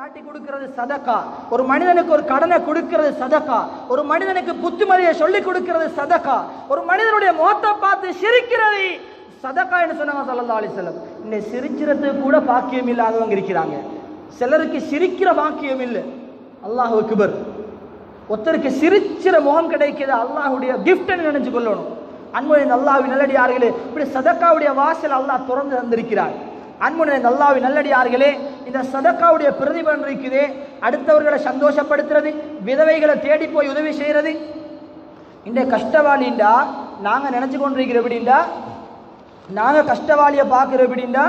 காட்டி கொடுக்கிறது சதக்கா. ஒரு மனிதனுக்கு ஒரு கடனை கொடுக்கிறது சதக்கா. ஒரு மனிதனுக்கு புத்துமதியை சொல்லி கொடுக்கிறது சதக்கா. ஒரு மனிதனுடைய முகத்தை பார்த்து சிரிக்கிறது சதக்கா என்று சொன்னாங்க சல்லா அலிசல்லம் இன்னை சிரிக்கிறதுக்கு கூட பாக்கியம் இல்லாதவங்க இருக்கிறாங்க. சிலருக்கு சிரிக்கிற பாக்கியம் இல்லை. அல்லாஹ் கிபர் ஒருத்தருக்கு சிரிச்சிற முகம் கிடைக்குது அல்லாஹுடைய கிஃப்ட்னு நினைச்சு கொள்ளணும். அன்புடைய அல்லாஹ்வின் நல்லடியார்களே இப்படி சதக்காவுடைய வாசல் அல்லாஹ் திறந்து தந்திருக்கிறார். அன்புடைய நல்லடி நல்லடியார்களே இந்த சதக்காவுடைய பிரதிபலன் இருக்குது அடுத்தவர்களை சந்தோஷப்படுத்துறது விதவைகளை தேடி போய் உதவி செய்யறது இந்த கஷ்டவாளிண்டா நாங்கள் நினச்சி கொண்டிருக்கிற எப்படின்டா நாங்கள் கஷ்டவாளியை பார்க்குற எப்படின்டா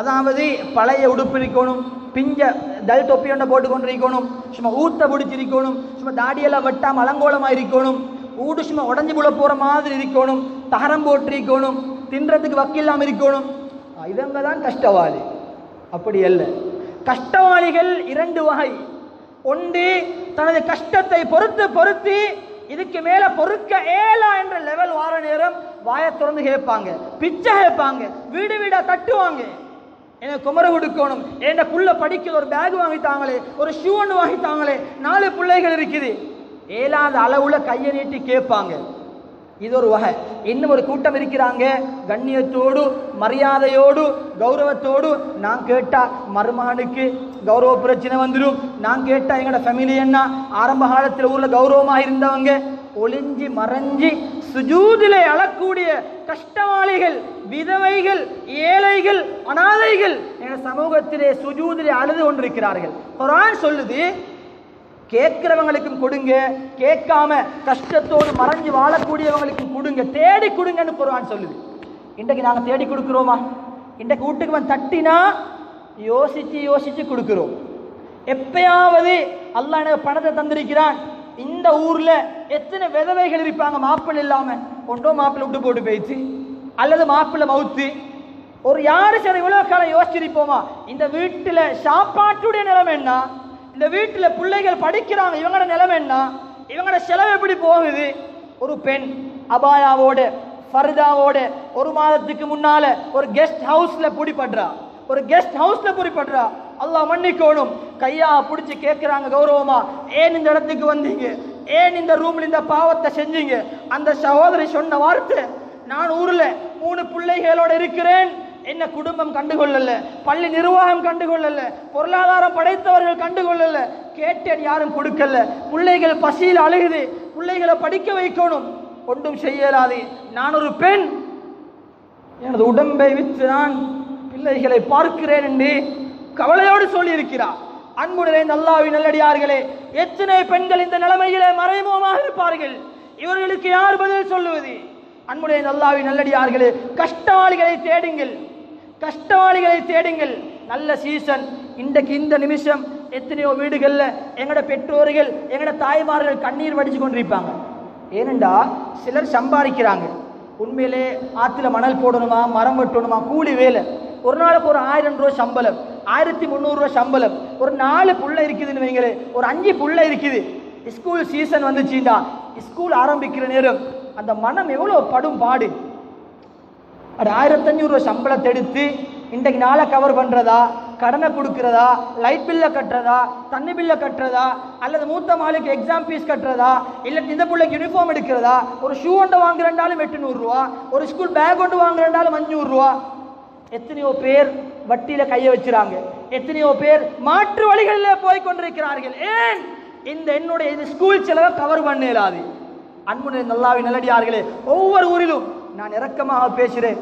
அதாவது பழைய உடுப்பு இருக்கணும் பிஞ்ச தல் தொப்பி ஒன்றை போட்டு கொண்டிருக்கணும் சும்மா ஊத்த பிடிச்சிருக்கணும் சும்மா தாடியெல்லாம் வெட்டாமல் அலங்கோலமாக இருக்கணும் ஊடு சும்மா உடஞ்சி புல போகிற மாதிரி இருக்கணும் தகரம் போட்டிருக்கணும் தின்றதுக்கு வக்கில்லாமல் இருக்கணும். ஆ, இவங்க தான் கஷ்டவாளி. அப்படி அல்ல. கஷ்டவாளிகள் இரண்டு வகை. ஒன்று தனது கஷ்டத்தை பொறுத்து பொறுத்து இதுக்கு மேல பொறுக்க ஏலா என்ற லெவல் வார நேரம் வாயை திறந்து கேட்பாங்க. பிச்சை கேட்பாங்க. வீடு வீடா தட்டுவாங்க. எனக்கு குமர கொடுக்கணும் என் புள்ள படிக்க ஒரு பேக் வாங்கித்தாங்களே ஒரு ஷூ ஒன்று வாங்கித்தாங்களே நாலு பிள்ளைகள் இருக்குது. ஏழாவது அளவுல கையை நீட்டி கேட்பாங்க. இது ஒரு வகை இன்னும் ஒரு கூட்டம் இருக்கிறாங்க கண்ணியத்தோடு மரியாதையோடு கௌரவத்தோடு நான் கேட்டால் மருமகனுக்கு கௌரவ பிரச்சனை வந்துடும் நான் கேட்டால் எங்களோட ஃபேமிலி என்ன ஆரம்ப காலத்தில் ஊரில் கௌரவமாக இருந்தவங்க ஒளிஞ்சி மறைஞ்சி சுஜூதிலே அழக்கூடிய கஷ்டவாளிகள் விதவைகள் ஏழைகள் அனாதைகள் எங்கள் சமூகத்திலே சுஜூதிலே அழுது கொண்டிருக்கிறார்கள் குர்ஆன் சொல்லுது கேட்கிறவங்களுக்கும் கொடுங்க. கேட்காம கஷ்டத்தோடு மறைஞ்சு வாழக்கூடியவங்களுக்கும் கொடுங்க. தேடி கொடுங்கன்னு குரான் சொல்லுது. இன்றைக்கு நாங்கள் தேடி கொடுக்குறோமா? இன்றைக்கு வீட்டுக்கு வந்து தட்டினா யோசித்து யோசித்து கொடுக்குறோம். எப்பயாவது அல்லாஹ் எனக்கு பணத்தை தந்திருக்கிறான். இந்த ஊரில் எத்தனை விதவைகள் இருப்பாங்க? மாப்பிள்ளை இல்லாமல் ஒன்றோ மாப்பிள்ளை விட்டு போட்டு போயிடுச்சு. அல்லது மாப்பிள்ளை மவுத்து. ஒரு யாரு சரி இவ்வளோ காலம் யோசிச்சிருப்போமா? இந்த வீட்டில் சாப்பாட்டுடைய நிலைமை என்ன? இந்த வீட்டில் பிள்ளைகள் படிக்கிறாங்க இவங்களோட நிலைமை என்ன? இவங்களோட செலவு எப்படி போகுது? ஒரு பெண் அபாயாவோடு ஃபர்தாவோடு ஒரு மாதத்துக்கு முன்னால ஒரு கெஸ்ட் ஹவுஸ்ல பிடிபடுறா. ஒரு கெஸ்ட் ஹவுஸ்ல பிடிபடுறா. அல்லாஹ் மன்னிக்கோணும். கையா பிடிச்சி கேட்குறாங்க கௌரவமா ஏன் இந்த இடத்துக்கு வந்தீங்க? ஏன் இந்த ரூம்ல இந்த பாவத்தை செஞ்சீங்க? அந்த சகோதரி சொன்ன வார்த்தை நான் ஊர்ல மூணு பிள்ளைகளோட இருக்கிறேன். என்ன குடும்பம் கண்டுகொள்ளல? பள்ளி நிர்வாகம் கண்டுகொள்ளல? பொருளாதாரம் படைத்தவர்கள் கண்டுகொள்ளல? கேட்டேன் யாரும் கொடுக்கல. பிள்ளைகள் பசியில் அழுகுது. பிள்ளைகளை படிக்க வைக்கணும். ஒன்றும் செய்யலாது. நான் ஒரு பெண். எனது உடம்பை விற்று நான் பிள்ளைகளை பார்க்கிறேன் என்று கவலையோடு சொல்லியிருக்கிறார். அன்பு நிறைந்த நல்லடியார்களே எத்தனை பெண்கள் இந்த நிலைமையிலே மறைமுகமாக இருப்பார்கள்? இவர்களுக்கு யார் பதில் சொல்லுவது? அன்புடைய நல்லாவி நல்லடியார்களே கஷ்டவாளிகளை தேடுங்கள். கஷ்டவாளிகளை தேடுங்கள். நல்ல சீசன் இன்றைக்கு இந்த நிமிஷம் எத்தனையோ வீடுகளில் எங்களோட பெற்றோர்கள் எங்களோட தாய்மார்கள் கண்ணீர் வடிச்சு கொண்டிருப்பாங்க. ஏனெண்டா சிலர் சம்பாதிக்கிறாங்க. உண்மையிலே ஆற்றுல மணல் போடணுமா மரம் வெட்டணுமா கூலி வேலை. ஒரு நாளுக்கு ஒரு ஆயிரம் ரூபா சம்பளம் ஆயிரத்தி முந்நூறுரூவா சம்பளம். ஒரு நாலு புள்ள இருக்குதுன்னு வைங்களே ஒரு அஞ்சு புள்ள இருக்குது. School season வந்துச்சுண்டா. ஸ்கூல் ஆரம்பிக்கிற நேரம் அந்த மனம் எவ்வளோ படும் பாடு அது ஆயிரத்தஞ்சூறு ரூபா சம்பளத்தை எடுத்து இன்றைக்கு நாளை கவர் பண்ணுறதா கடனை கொடுக்கறதா? லைட் பில்ல கட்டுறதா? தண்ணி பில்ல கட்டுறதா? அல்லது மூத்த மாலுக்கு எக்ஸாம் ஃபீஸ் கட்டுறதா? இல்லை இந்த பிள்ளைக்கு யூனிஃபார்ம் எடுக்கிறதா? ஒரு ஷூ ஒன்று வாங்குறேன்டாலும் எட்டு நூறுரூவா ஒரு ஸ்கூல் பேக் ஒன்று வாங்குறேன்டாலும் அஞ்சூறுரூவா எத்தனையோ பேர் வட்டியில் கையை வச்சுறாங்க. எத்தனையோ பேர் மாற்று வழிகளில் போய் கொண்டிருக்கிறார்கள் ஏன்? இந்த என்னுடைய இது ஸ்கூல் செலவை கவர் பண்ண இயலாது. அன்புடைய நல்லாவி நல்லடியார்களே ஒவ்வொரு ஊரிலும் நான் இரக்கமாக பேசுகிறேன்.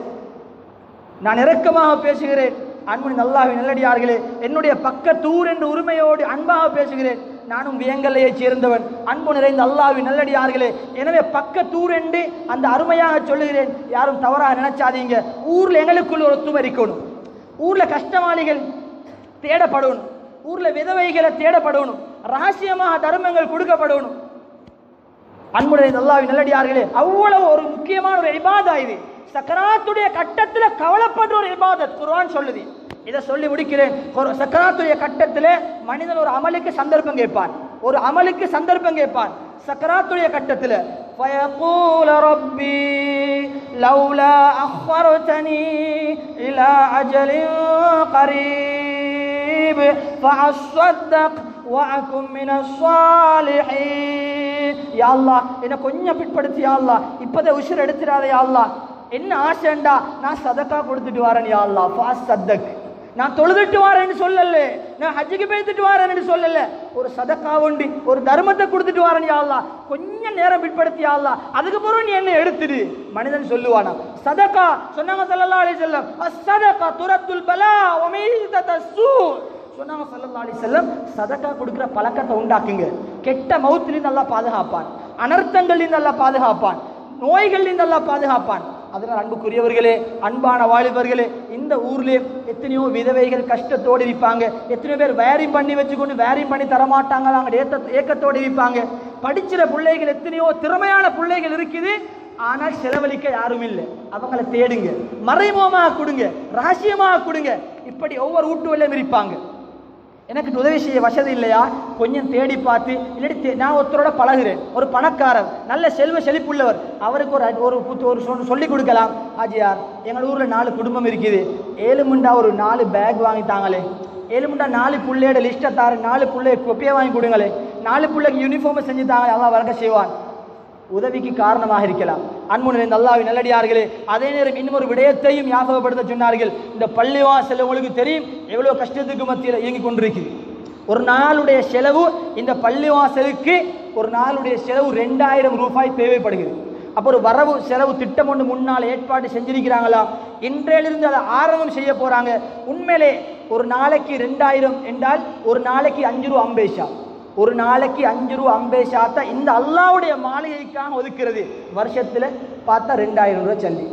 நான் இறக்கமாக பேசுகிறேன். அன்பு நல்லாவே நல்லடியார்களே என்னுடைய பக்கத்தூர் என்ற உரிமையோடு அன்பாக பேசுகிறேன். நானும் வியங்கலையை சேர்ந்தவன் அன்பு நிறைந்த அல்லாவி நல்லடியார்களே. எனவே பக்கத்தூர் என்று அந்த அருமையாக சொல்லுகிறேன். யாரும் தவறாக நினைச்சாதீங்க. ஊரில் எங்களுக்குள்ள ஒரு ஒத்துமை இருக்கணும் ஊரில் கஷ்டமாளிகள் தேடப்படணும். ஊரில் விதவைகளை தேடப்படணும். ரகசியமாக தர்மங்கள் கொடுக்கப்படணும். அன்புடைய அல்லாவி நல்லடியார்களே அவ்வளவு ஒரு முக்கியமான ஒரு இபாதா இது. சக்கராத்துடைய கட்டத்துல கவலைப்படுற ஒரு இபாதத் குர்ஆன் சொல்லுது இதை சொல்லி முடிக்கிறேன் ஒரு சக்கராத்துடைய கட்டத்துல மனிதன் ஒரு அமலுக்கு சந்தர்ப்பம் கேட்பான் ஒரு அமலுக்கு சந்தர்ப்பம் கேட்பான் சக்கராத்துடைய கட்டத்துல فيقول ربي لولا أخرتني إلى أجل قريب قريب فأصدق وأكن من الصالحين يا الله என்ன கொஞ்சம் பிற்படுத்தி யா அல்லாஹ் இப்பதே உஷர் எடுத்துறாத யா அல்லாஹ் என்ன ஆசைண்டா? நான் சதக்கா கொடுத்துட்டு வரேன் யா ஃபாஸ்ட் ஃபாஸ் சத்தக் நான் தொழுதுட்டு வரேன்னு சொல்லல. நான் ஹஜ்ஜுக்கு போய்த்துட்டு வரேன்னு சொல்லல. ஒரு சதக்கா உண்டு ஒரு தர்மத்தை கொடுத்துட்டு வரேன் யாழ்லா கொஞ்சம் நேரம் பிற்படுத்தி யாழ்லா அதுக்கப்புறம் நீ என்ன எடுத்துடு? மனிதன் சொல்லுவானா சதக்கா சொன்னாங்க ஸல்லல்லாஹு அலி செல்லம் அஸ்-சதகா துரத்துல் பலா வ மீதத்தஸ்ஸூ சொன்னாங்க சல்லல்லா அலி செல்லம் சதக்கா கொடுக்குற பழக்கத்தை உண்டாக்குங்க. கெட்ட மவுத்துலேருந்து நல்லா பாதுகாப்பான். அனர்த்தங்கள்லேருந்து நல்லா பாதுகாப்பான். நோய்கள்லேருந்து நல்லா பாதுகாப்பான். அதனால் அன்புக்குரியவர்களே அன்பான வாலிபர்களே இந்த ஊர்லேயே எத்தனையோ விதவைகள் கஷ்டத்தோடு இருப்பாங்க. எத்தனையோ பேர் வேரிங் பண்ணி வச்சுக்கொண்டு வேரிங் பண்ணி தரமாட்டாங்க. அவங்க ஏத்த ஏக்கத்தோடு இருப்பாங்க. படிச்சிற பிள்ளைகள் எத்தனையோ திறமையான பிள்ளைகள் இருக்குது. ஆனால் செலவழிக்க யாரும் இல்லை. அவங்கள தேடுங்க. மறைமுகமாக கொடுங்க. ரகசியமாக கொடுங்க. இப்படி ஒவ்வொரு வீட்டுவெல்லாம் இருப்பாங்க. எனக்கு உதவி செய்ய வசதி இல்லையா? கொஞ்சம் தேடி பார்த்து இல்லாட்டி தே- நான் ஒருத்தரோட பழகுறேன். ஒரு பணக்காரர் நல்ல செல்வ செழிப்புள்ளவர். அவருக்கு ஒரு ஒரு புத்து ஒரு சொல்லி கொடுக்கலாம். ஆஜியார் எங்கள் ஊரில் நாலு குடும்பம் இருக்குது. ஏழு முண்டா ஒரு நாலு பேக் வாங்கித்தாங்களே ஏழு முண்டா நாலு புள்ளையோட லிஸ்ட்டை தாரு. நாலு பிள்ளைய கொப்பையை வாங்கி கொடுங்களே. நாலு பிள்ளைக்கு யூனிஃபார்மை செஞ்சு தாங்க அதான் வளர்க்க செய்வான். உதவிக்கு காரணமாக இருக்கலாம். அன்புணர் நல்லாவி நல்லடியார்களே அதே நேரம் இன்னும் ஒரு விடயத்தையும் ஞாபகப்படுத்த சொன்னார்கள். இந்த பள்ளிவாசல் உங்களுக்கு தெரியும். எவ்வளோ கஷ்டத்துக்கு மத்தியில் இயங்கி கொண்டிருக்குது. ஒரு நாளுடைய செலவு இந்த பள்ளிவாசலுக்கு ஒரு நாளுடைய செலவு ரெண்டாயிரம் ரூபாய் தேவைப்படுகிறது. அப்போ ஒரு வரவு செலவு திட்டம் ஒன்று முன்னால் ஏற்பாடு செஞ்சிருக்கிறாங்களா? இன்றையிலிருந்து அதை ஆரம்பம் செய்ய போகிறாங்க உண்மையிலே ஒரு நாளைக்கு ரெண்டாயிரம் என்றால் ஒரு நாளைக்கு அஞ்சு ரூபா அம்பேஷா. ஒரு நாளைக்கு அஞ்சு ரூபா அம்பேஷா தான் இந்த அல்லாவுடைய மாளிகைக்காக ஒதுக்கிறது. வருஷத்தில் பார்த்தா ரெண்டாயிரம் ரூபா சல்லி.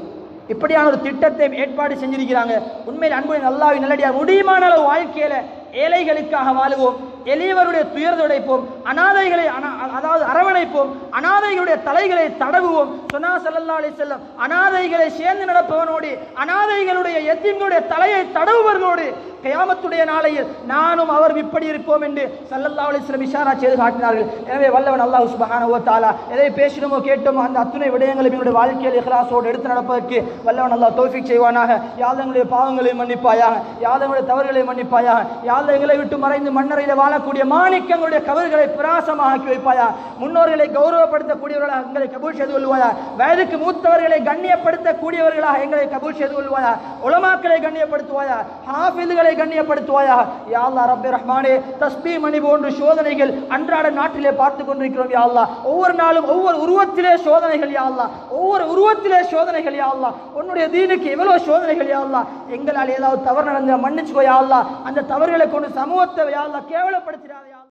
இப்படியான ஒரு திட்டத்தை ஏற்பாடு செஞ்சிருக்கிறாங்க. உண்மையில் அன்புடைய நல்லாவே நல்லடியாக முடியுமான அளவு வாழ்க்கையில் ஏழைகளுக்காக வாழுவோம் எளியவருடைய துயர் துடைப்போம் அனாதைகளை அனா- அதாவது அரவணைப்போம் அனாதைகளுடைய தலைகளை தடவுவோம். சொன்னா ஸல்லல்லாஹு அலி செல்லம் அனாதைகளை சேர்ந்து நடப்பவனோடு அனாதைகளுடைய எத்தீம்களுடைய தலையை தடவுவர்களோடு கியாமத்துடைய நாளையில் நானும் அவர் இப்படி இருப்போம் என்று சல்லல்லா அலிஸ்லம் இஷாரா செய்து காட்டினார்கள். எனவே வல்லவன் அல்லாஹ் சுப்ஹானஹு தாலா எதை பேசினோமோ கேட்டோமோ அந்த அத்துணை விடயங்களை எங்களுடைய வாழ்க்கையில் இஹ்லாசோடு எடுத்து நடப்பதற்கு வல்லவன் அல்லாஹ் தோஃபிக் செய்வானாக. யாதங்களுடைய பாவங்களை மன்னிப்பாயாக. யாதங்களுடைய தவறுகளை மன்னிப்பாயாக. யாதங்களை விட்டு மறைந்து மண்ணறையில் வாழக்கூடிய மாணிக்கங்களுடைய கவர்களை பிரகாசமாக்கி வைப்பாயா? முன்னோர்களை கௌரவப்படுத்தக்கூடியவர்களாக எங்களை கபூல் செய்து கொள்வாயா? வயதுக்கு மூத்தவர்களை கண்ணியப்படுத்தக்கூடியவர்களாக எங்களை கபூல் செய்து கொள்வாயா? உலமாக்களை கண்ணியப்படுத்துவாயா? ஹாஃபிதுகளை கண்ணியப்படுத்துவாயா யா அல்லாஹ் ரப்பே ரஹ்மானே தஸ்பி மணி போன்ற சோதனைகள் அன்றாட நாட்டிலே பார்த்து கொண்டிருக்கிறோம் யா ஒவ்வொரு நாளும் ஒவ்வொரு உருவத்திலே சோதனைகள் யா ஒவ்வொரு உருவத்திலே சோதனைகள் யா உன்னுடைய தீனுக்கு எவ்வளவு சோதனைகள் யா எங்களால் ஏதாவது தவறு நடந்த மன்னிச்சுக்கோ யா அந்த தவறுகளை கொண்டு சமூகத்தை யா அல்லாஹ் கேவலப்படுத்திடாத யா